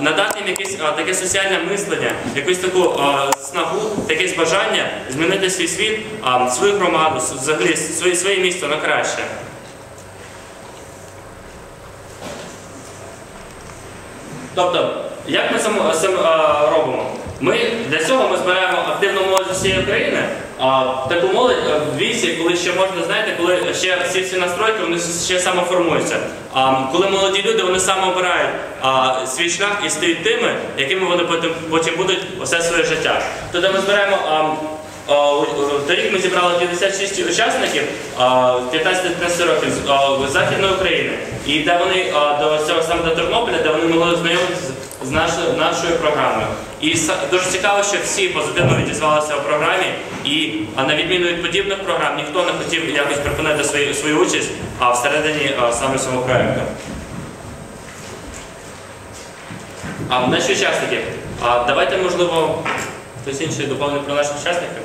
надати їм якесь таке соціальне мислення, якусь таку снагу, якесь бажання змінити свій світ, свою громаду, взагалі своє, своє місто на краще. Тобто, як ми це робимо? Ми для цього ми збираємо молодь з усієї України, а таку молодь в віці, коли ще можна, знаєте, коли ще всі всі настройки вони ще самоформуються. А коли молоді люди вони саме обирають а, свій шлях і стають тими, якими вони потім, будуть усе своє життя. Тоді ми у- Торік ми зібрали 56 учасників 15-15 років з Західної України. І де вони до цього саме до Тернополя, де вони могли знайомитися з- нашою, нашою програмою. І дуже цікаво, що всі позитивно відізвалися у програмі, і на відміну від подібних програм, ніхто не хотів якось припинити свою, свою участь а, всередині саме цього проекту. А наші учасники, а, давайте, можливо, хтось інший доповнив про наших учасників.